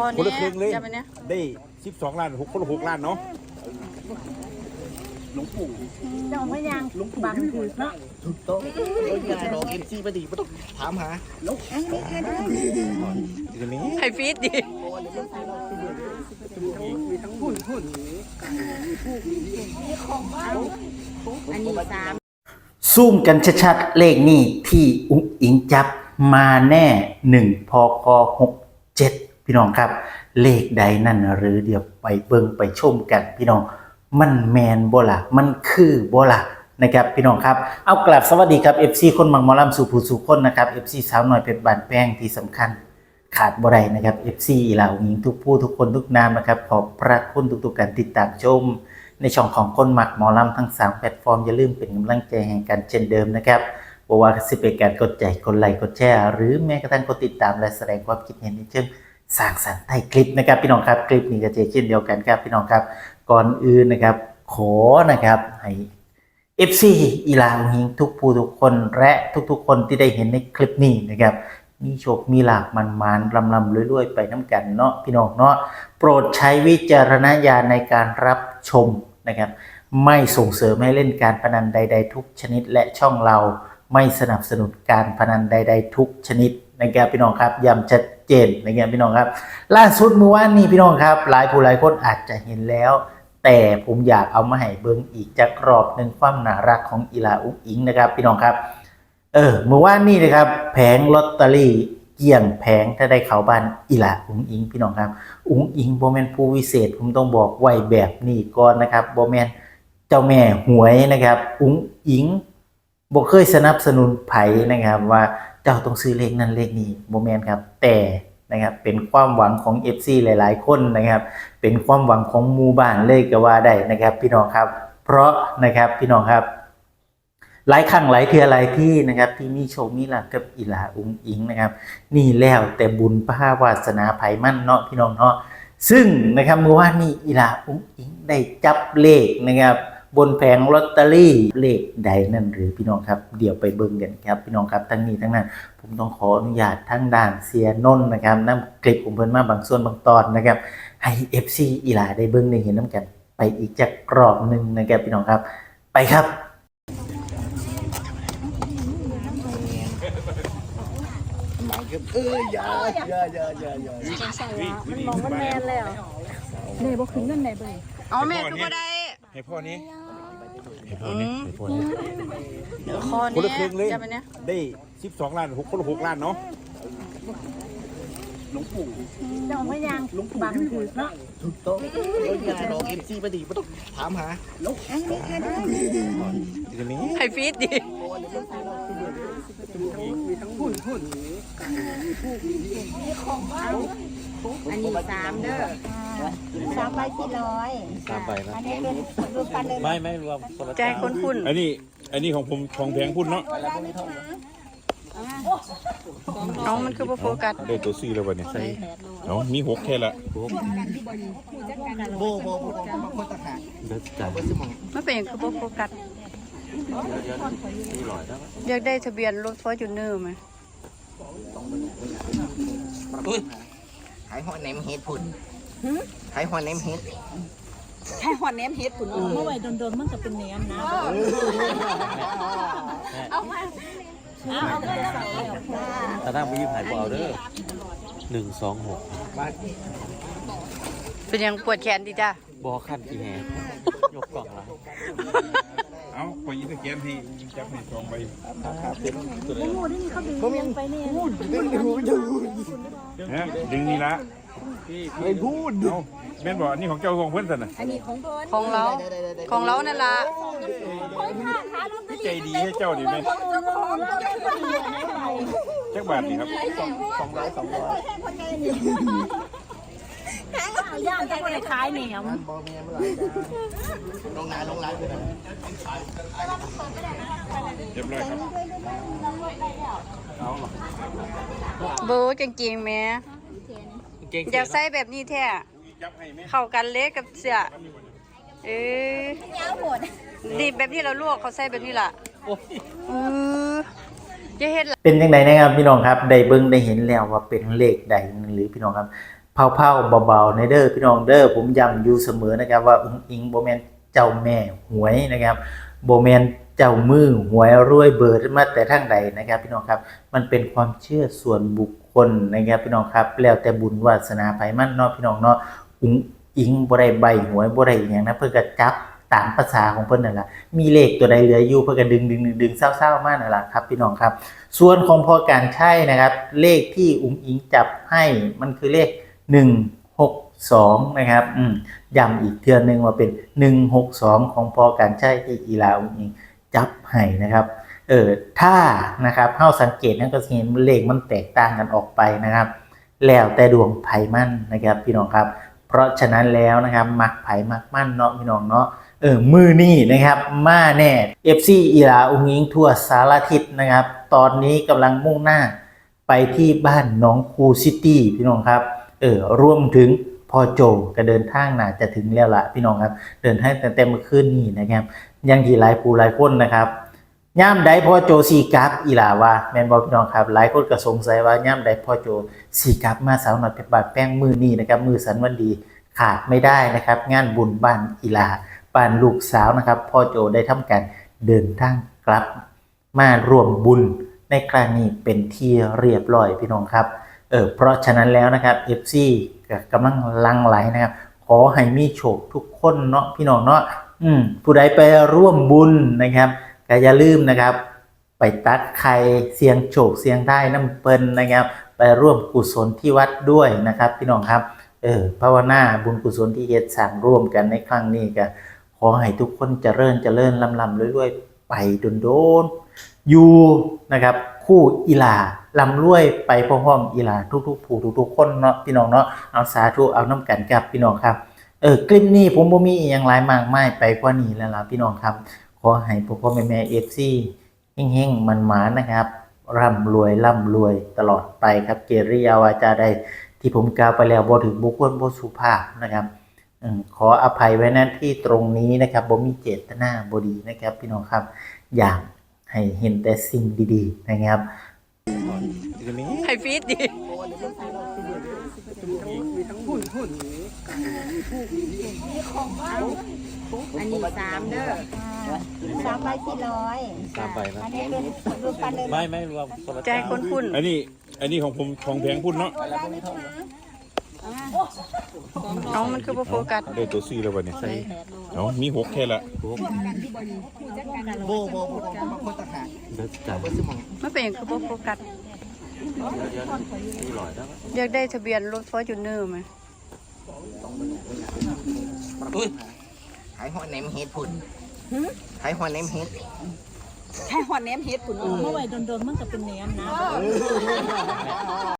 อคนละเนี้ครึ่งเลยจะไปเนี้ยได้สิบสองล้านหกคนละหกล้านเนาะเจ้าไม่ยังบังถือเนาะโต๊ะอยากจะลองเอ็มซีมาดีไม่ต้องถามหาทีนี้ให้ฟีดดิอันนี้สามซูมกันชัดๆ เลขนี้ที่อุ้งอิงจับมาแน่หนึ่งพกหกเจ็ด พี่น้องครับ เลขใดนั่นหรือเดี๋ยวไปเบิ่งไปชมกันพี่น้อง มันแมนบ่ละมันคือบ่ละนะครับพี่น้องครับเอากลับสวัสดีครับ FC คนมังหมอลำสู่ผู้สู่คนนะครับ FC สาวหน่อยเพชรบานแป้งที่สำคัญ ขาดบ่ได้นะครับ FC เหล่าหญิงทุกผู้ทุกคนทุกนามนะครับขอบพระคุณทุกๆการติดตามชม ในช่องของคนหมักหมอลำทั้ง 3 แพลตฟอร์ม อย่าลืมเป็นกำลังใจให้กันเช่นเดิมนะครับบอกว่าสิเป็นการกดใจกดไลค์กดแชร์หรือแม้กระทั่งกดติดตามและแสดงความคิดเห็นในเชิง สร้างสรรค์ใต้คลิปนะครับพี่น้องครับคลิปนี้ก็จะเช่นเดียวกันครับพี่น้องครับก่อนอื่นนะครับ ขอนะครับให้ FC อีลาอุหิงทุกผู้ทุกคนและทุกๆ คนที่ได้เห็นในคลิปนี้นะครับมีโชค มีลาภมันมันๆลำลำรวยๆ ไปน้ำกันเนาะพี่น้องเนาะโปรดใช้วิจารณญาณในการรับชมนะครับ ไม่ส่งเสริมให้เล่นการพนันใด ๆ ทุกชนิด และช่องเราไม่สนับสนุนการพนันใด ๆ ทุกชนิด นะครับพี่น้องครับย้ำชัดเจนนะครับพี่น้องครับ ล่าสุดเมื่อวานนี้พี่น้องครับ หลายผู้หลายคนอาจจะเห็นแล้ว แต่ผมอยากเอามาให้เบิ้งอีกจากรอบหนึ่งความน่ารักของอีลาอุกอิงนะครับ พี่น้องครับเออเมื่อวานนี้นะครับแผงลอตเตอรี่เกี่ยงแผงถ้าได้เขาบ้านอีหละอุงอิงพี่น้องครับ อุงอิงโบแมนผู้วิเศษ ผมต้องบอกไว้แบบนี้ก่อนนะครับโบแมนเจ้าแม่หวยนะครับ อุงอิงบ่เคยสนับสนุนไผ่นะครับว่า เจ้าต้องซื้อเลขนั้นเลขนี้โบแมนครับ แต่นะครับเป็นความหวังของ FC หลาย ๆ คนนะครับ เป็นความหวังของมูบ้านเลยก็ว่าได้นะครับ พี่น้องครับ เพราะนะครับพี่น้องครับ หลายครั้งหลายเทือหลายที่นะครับ ที่มีโชคมีลาภกับอีหลาอุงอิงนะครับ นี่แล้วแต่บุญพระวาสนาไผมั่นเนาะพี่น้องเนาะซึ่งนะครับเมื่อวานนี้อีหลาอุงอิงได้จับเลขนะครับ บนแผงลอตเตอรี่เลขใดนั่นหรือพี่น้องครับ เดี๋ยวไปเบิ่งกันครับ พี่น้องครับทั้งนี้ทั้งนั้น ผมต้องขออนุญาตทั้งด่านเสียนนท์นะครับนำคลิปของเพิ่นมาบางส่วนบางตอนนะครับ ให้ FC อีหลาได้เบิ่งได้เห็นน้ำกัน ไปอีกจากกรอบหนึ่งนะครับพี่น้องครับ ไปครับหมาเก็บเอ้ยอย่าอย่าอย่าอย่าอย่ามันมองมันแมนแล้วเนี่ยบ่ขึ้นเงินไหนเบิ่งเอาแม่คือบ่ได้ ให้พ่อนี้ให้พ่ออืนี้มให้พ่อนี้เดี๋ยวคอคนละเนี้ครึ่งเลยจะไปเนี้ยได้สิบสองล้านหกคนละหกล้านเนาะเจ้าไม่ยังบังถือเนาะโต๊ะอยากจะลองเอ็มซีมาดีไม่ต้องถามหาทีนี้ให้ฟีดดิ อันนี้สามเด้อสามใบสี่ร้อยตามไปนะอันนี้เป็นรูปกันเลยไม่ไม่รวมคนละใจคนคุณอันนี้อันนี้ของผมของแพงพุ่นเนาะน้องมันคือบ่โฟกัสได้ตัวซี่แล้ววันนี้เอามีหกแค่ละโบโบโบโบคนตะขาเดินจ่ายไปสมองไม่เป็นหยังคือบ่โฟกัสอยากได้ทะเบียนรถฟอร์จูเนอร์ไหมอุ้ย ขายหอยเนมเฮดพุ่นขายหอยเนมเฮดแค่หอนแหนมเฮ็ดคุณเมื่อไหร่โดนๆมันก็เป็นแหนมนะ เอามาเอาเงินแล้วถ้านั่งไปยืมหายบ่เอาเด้อหนึ่งสองหกบ้านเป็นหยังปวดแขนดิจ้าบอขั้นอีแหงยกกล่องละเอา ไปยินตะแกนให้จับให้สองใบงูนี่เขาดึงเงินไปเนี่ยดึงดูดูฮะดึงนี่ละไม่พูดเอาแม่นบอกอันนี้ของเจ้าของเพื่อนสันน่ะอันนี้ของเพิ่นของเราของเรานั่นล่ะใจดีให้เจ้าดีไหมจักบาทนี่ครับสองร้อยสองร้อย ย่างจะได้ขายแหนมบอเมียเมื่อไหร่ลงนาลงร้านไปไหนเรียบร้อยครับเบอร์กางเกงแม่เก่งอยากใส่แบบนี้แท้เข้ากันเล็กกับเสื้อเออดีแบบที่เราลวกเขาใส่แบบนี้ล่ะเออจะเห็นเป็นยังไงนะครับพี่น้องครับได้เบิ่งได้เห็นแล้วว่าเป็นเลขใดหรือพี่น้องครับ เผาๆเบาๆในเด้อพี่น้องเด้อผมย้ำอยู่เสมอนะครับว่าอุ้งอิงโบแมนเจ้าแม่หวยนะครับโบแมนเจ้ามือหวยรวยเบิดมาแต่ทางใดนะครับ พี่น้องครับมันเป็นความเชื่อส่วนบุคคลนะครับพี่น้องครับแล้วแต่บุญวาสนาไผมันเนาะพี่น้องเนาะอุ้งอิงบ่ได้ใบหวยบ่ได้อย่างนะเพิ่นก็จับตามภาษาของเพิ่นนั่นแหละมีเลขตัวใดเหลืออยู่เพิ่นก็ดึงดึงดึงดึงเศร้าๆมากนั่นแหละครับพี่น้องครับ ส่วนของพอการใช่นะครับ เลขที่อุ้งอิงจับให้มันคือเลข 162 นะครับอืมย้ำอีกเทือนหนึ่งว่าเป็น 162 ของพอการใช่ที่อีลาอุ้งอิงจับให้นะครับเออถ้านะครับเฮาสังเกตนั่นก็เห็นเลขมันแตกต่างกันออกไปนะครับ แล้วแต่ดวงไผ่มั่นนะครับพี่น้องครับ เพราะฉะนั้นแล้วนะครับมักไผ่มักมั่นเนาะพี่น้องเนาะเออมือนี่นะครับมาแน่ FC อีลาอุ้งอิงทั่วสารทิศนะครับ ตอนนี้กำลังมุ่งหน้าไปที่บ้านน้องคูซิตี้พี่น้องครับ เออรวมถึงพอโจก็เดินทางน่าจะถึงแล้วละพี่น้องครับ เดินทางตั้งแต่เมื่อคืนนี้นะครับ ยังที่หลายผู้หลายคนนะครับย่ามใดพอโจสีกลับอีหลาว่าแมนบอกพี่น้องครับหลายคนก็สงสัยว่าย่ามใดพอโจสีกลับมาสาวหน่อยเป็นบาดแป้งมือนี้นะครับมือสันวันดีขาดไม่ได้นะครับ งานบุญบ้านอีหลาบ้านลูกสาวนะครับ พ่อโจได้ทำการเดินทางกลับ มารวมบุญในครั้งนี้เป็นที่เรียบร้อยพี่น้องครับ เออเพราะฉะนั้นแล้วนะครับ FC ก็กำลังลังไหลนะครับ ขอให้มีโชคทุกคนเนาะพี่น้องเนาะอืมผู้ใดไปร่วมบุญนะครับก็อย่าลืมนะครับ ไปตัดไข่เสียงโชคเสียงได้น้ำเปิ้นนะครับ ไปร่วมกุศลที่วัดด้วยนะครับ พี่น้องครับเออภาวนาบุญกุศลที่เฮ็ดสร้างร่วมกันในครั้งนี้ก็ขอให้ทุกคนเจริญเจริญลำลำรวยๆไปโดนๆอยู่นะครับ คู่อีลาลำรวยไปพร้อมๆอีลาทุกๆผู้ทุกๆคนเนาะพี่น้องเนาะเอาสาธุเอาน้ำกันกับพี่น้องครับเออคลิปนี้ผมบ่มีอย่างไรมากมายไปกว่านี้แล้วล่ะพี่น้องครับ ขอให้พ่อพ่อแม่แม่เอฟซีเฮงๆมันหมานะครับร่ำรวยร่ำรวยตลอดไปครับเกริยาวาจาใดที่ผมกล่าวไปแล้วบ่ถึงบุคคลบ่สุภาพนะครับอขออภัยไว้ณที่ตรงนี้นะครับบ่มีเจตนาบ่ดีนะครับ พี่น้องครับอย่าก ให้เห็นแต่สิ่งดีๆ นะครับให้ฟีดดิอันนี้สามเด้อสามใบสี่ร้อยตามไปนะอันนี้เป็นรวมกันเลยไม่ไม่รวมคนละใจคนคุณอันนี้ อันนี้ของผมของแพงพุ่นเนาะ น้องมันคือบ่โฟกัสได้ตัวซี่แล้ววันนี้เอามีหกแค่ละโบโบโบคนตะขาเด็ดจ้ามันเป็นหยังคือบ่โฟกัสที่ลอยแล้วอยากได้ทะเบียนรถฟอร์จูเนอร์ไหมอุ้ยขายหอยแหนมเฮ็ดพุ่นขายหอยแหนมเฮ็ดแค่หอนแหนมเฮ็ดผุนเมื่อไหร่โดนๆมันก็เป็นแหนมนะ